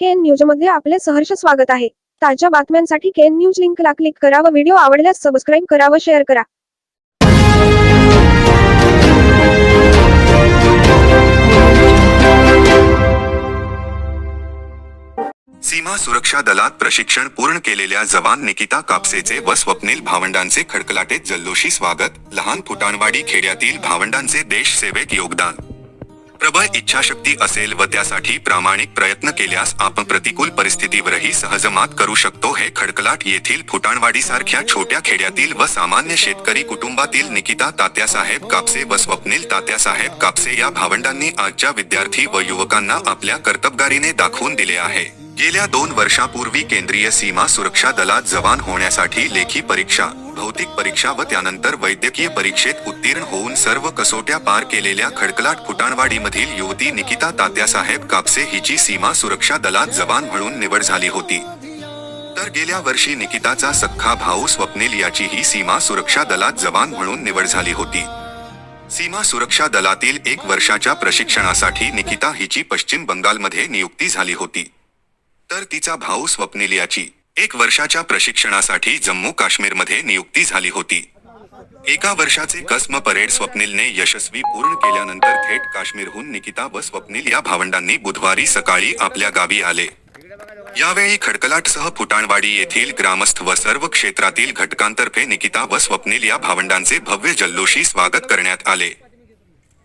केन न्यूजमध्ये आपले सहर्ष स्वागत आहे. ताज्या बातम्यांसाठी केन न्यूज लिंकला क्लिक करा व व्हिडिओ आवडल्यास सबस्क्राईब करा व शेअर करा. सीमा सुरक्षा दलात प्रशिक्षण पूर्ण केलेल्या जवान निकिता कापसेचे व स्वप्नील भावंडांचे खडकलाटेत जल्लोषी स्वागत. लहान फुटाणवाडी खेड्यातील भावंडांचे देश सेवेत योगदान. प्रबळ इच्छाशक्ती असेल व त्यासाठी प्रामाणिक प्रयत्न केल्यास आपण प्रतिकूल परिस्थितीवरही सहज मात करू शकतो हे खडकलाट येथील फुटाणवाडी सारख्या छोट्या खेड्यातील व सामान्य शेतकरी कुटुंबातील निकिता तात्यासाहेब कापसे व स्वप्नील तात्यासाहेब कापसे या भावंडांनी आजच्या विद्यार्थी व युवकांना आपल्या कर्तबगारीने दाखवून दिले आहे. गेल्या दोन वर्षापूर्वी केंद्रीय सीमा सुरक्षा दलात जवान होण्यासाठी लेखी परीक्षा भौतिक परीक्षा व त्यानंतर वैद्यकीय परीक्षेत उत्तीर्ण होऊन सर्व कसोट्या पार केलेल्या खडकलाट फुटाणवाडीमधील युवती निकिता तात्यासाहेब कापसे हिची सीमा सुरक्षा दलात जवान म्हणून निवड झाली होती. तर गेल्या वर्षी निकिताचा सख्खा भाऊ स्वप्नील याचीही सीमा सुरक्षा दलात जवान म्हणून निवड झाली होती. सीमा सुरक्षा दलातील एक वर्षाच्या प्रशिक्षणासाठी निकिता हिची पश्चिम बंगालमध्ये नियुक्ती झाली होती. तर तिचा भाऊ स्वप्नील याची एक वर्षाच्या प्रशिक्षणासाठी जम्मू काश्मीरमध्ये नियुक्ती झाली होती. एका वर्षाचे कसम परेड स्वप्नीलने यशस्वी पूर्ण केल्यानंतर थेट काश्मीरहून निकिता व स्वप्नील या भावंडांनी बुधवारी सकाळी आपल्या गावी आले. यावेळी खडकलाटसह फुटाणवाडी येथील ग्रामस्थ व सर्व क्षेत्रातील घटकांतर्फे निकिता व स्वप्नील या भावंडांचे भव्य जल्लोषी स्वागत करण्यात आले.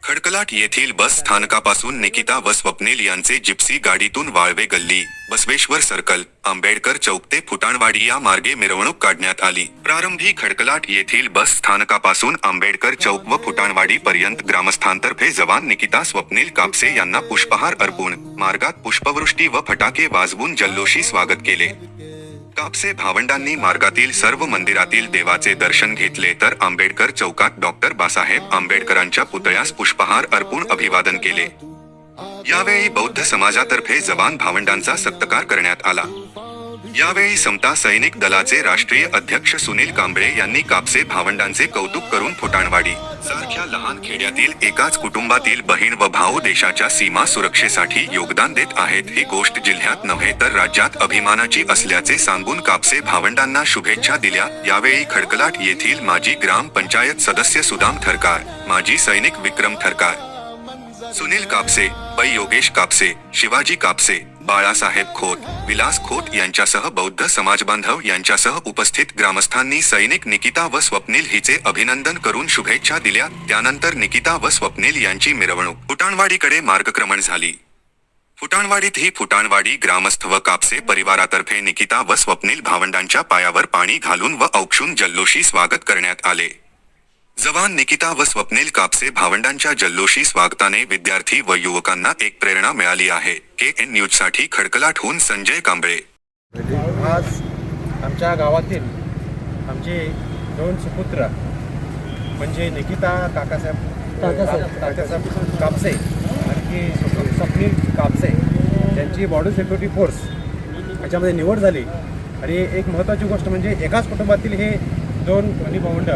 खडकलाट येथील बस स्थानकापासून निकिता व स्वप्नील यांचे जिप्सी गाडीतून वाळवे गल्ली बसवेश्वर सर्कल आंबेडकर चौक ते फुटाणवाडी या मार्गे मिरवणूक काढण्यात आली. प्रारंभी खडकलाट येथील बस स्थानकापासून आंबेडकर चौक व फुटाणवाडी पर्यंत ग्रामस्थांतर्फे जवान निकिता स्वप्नील कापसे यांना पुष्पहार अर्पून मार्गात पुष्पवृष्टी व फटाके वाजवून जल्लोषी स्वागत केले. कापसे भावंडांनी मार्गातील सर्व मंदिरातील देवाचे दर्शन घेतले तर आंबेडकर चौकात डॉक्टर बासाहेब आंबेडकरांच्या पुतळ्यास पुष्पहार अर्पून अभिवादन केले. यावेळी बौद्ध समाजातर्फे जवान भावंडांचा सत्कार करण्यात आला. यावेळी समता सैनिक दलाचे राष्ट्रीय अध्यक्ष सुनील कांबळे यांनी कापसे भावंडांचे कौतुक करून फुटाणवाडी. सारख्या लहान खेड्यातील एकाच कुटुंबातील बहीण व भाऊ देशाच्या सीमा सुरक्षेसाठी योगदान देत आहेत. ही गोष्ट जिल्ह्यात नव्हे तर राज्यात अभिमानाची असल्याचे सांगून कापसे भावंडांना शुभेच्छा दिल्या. यावेळी खडकलाट येथील माजी ग्राम पंचायत सदस्य सुदाम थरकार माजी सैनिक विक्रम थरकार सुनील कापसे पै योगेश कापसे शिवाजी कापसे बाळासाहेब खोत विलास खोत यांच्यासह बौद्ध समाजबांधव यांच्यासह उपस्थित ग्रामस्थांनी सैनिक निकिता व स्वप्नील हिचे अभिनंदन करून शुभेच्छा दिल्या. त्यानंतर निकिता व स्वप्नील यांची मिरवणूक. फुटाणवाडीकडे मार्गक्रमण झाली. फुटाणवाडीत ही फुटाणवाडी ग्रामस्थ व कापसे परिवारातर्फे निकिता व स्वप्नील भावंडांच्या पायावर पाणी घालून व औक्षून जल्लोषी स्वागत करण्यात आले. जवान निकिता व स्वप्नील कापसे भावंडांच्या जल्लोषी स्वागताने विद्यार्थी व युवकांना एक प्रेरणा मिळाली आहे. के एन न्यूजसाठी खडकलाटहून संजय कांबळे. आज आमच्या गावातील आमचे दोन सुपुत्र म्हणजे निकिता काकासाहेब कापसे आणखी स्व- स्वप्नील कापसे त्यांची बॉर्डर सिक्युरिटी फोर्स याच्यामध्ये निवड झाली. आणि एक महत्त्वाची गोष्ट म्हणजे एकाच कुटुंबातील हे दोन आणि भावंड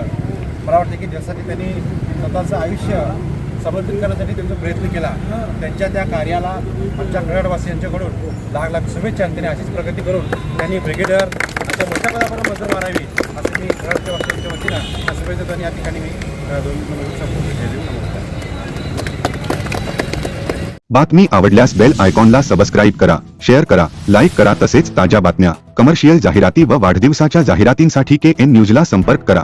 मला वाटतं की त्यासाठी त्यांनी स्वतःचं आयुष्य समर्पित करण्यासाठी त्यांचा प्रयत्न केला. त्यांच्या त्या कार्याला आमच्या कराडवासियांच्याकडून लाख लाख शुभेच्छा आणि त्यांनी अशीच प्रगती करून त्यांनी ब्रिगेडर अशा मोठ्या पदापर्यंत मंजूर मारावी असं मी कराडच्या वासियांच्या वतीनं या शुभेच्छा आणि या ठिकाणी मी बातमी आवडल्यास बेल आयकॉनला सबस्क्राईब करा शेअर करा लाईक करा तसेच ताज्या बातम्या कमर्शियल जाहिराती व वाढदिवसाच्या जाहिरातींसाठी के एन न्यूजला संपर्क करा.